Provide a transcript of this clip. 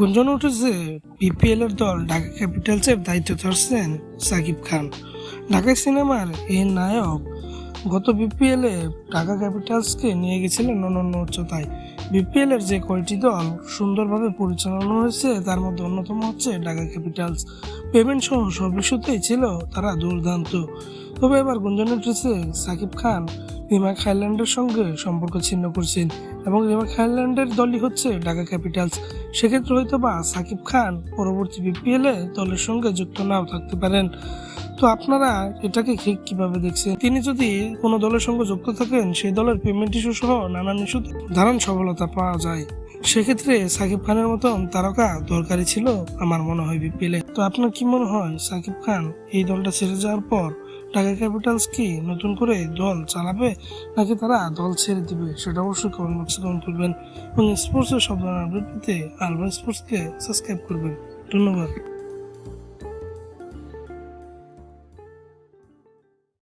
গুঞ্জন উঠেছে বিপিএল এর দল ঢাকা ক্যাপিটালসের দায়িত্ব ধরছেন সাকিব খান। ঢাকা সিনেমার এই নায়ক গত বিপিএল এ ঢাকা ক্যাপিটালসকে নিয়ে গেছিলেন অনন্য উচ্চতায়। বিপিএল এর যে কয়টি দল সুন্দরভাবে পরিচালনা হয়েছে, তার মধ্যে অন্যতম হচ্ছে ঢাকা ক্যাপিটালস। পেমেন্ট সহ সব ছিল তারা দুর্দান্ত। তবে এবার গুঞ্জন উঠেছে সাকিব খান রিমাক হাইল্যান্ডের সঙ্গে সম্পর্ক ছিন্ন করছেন এবং রিমাক হাইল্যান্ডের দলই হচ্ছে ঢাকা ক্যাপিটালস। সেক্ষেত্রে হয়তো বা সাকিব খান পরবর্তী বিপিএল দলের সঙ্গে যুক্ত নাও থাকতে পারেন। তো আপনারা এটাকে ঠিক কীভাবে দেখছেন? তিনি যদি কোনো দলের সঙ্গে যুক্ত থাকেন, সেই দলের পেমেন্ট ইস্যু সহ নানান ইস্যুতে দারুণ সফলতা পাওয়া যায়। সেক্ষেত্রে সাকিব খানের মতন তারকা দরকারি ছিল আমার মনে হয় বিপিএল তো আপনার কি মনে হয়, সাকিব খান এই দলটা ছেড়ে যাওয়ার পর ঢাকা ক্যাপিটালস কি নতুন করে দল চালাবে নাকি তারা দল ছেড়ে দিবে? সেটা অবশ্যই কমেন্ট বক্সে কমেন্ট করবেন এবং স্পোর্টসের সব ধরনের আপডেট পেতে আলবা স্পোর্টসকে সাবস্ক্রাইব করবেন। ধন্যবাদ।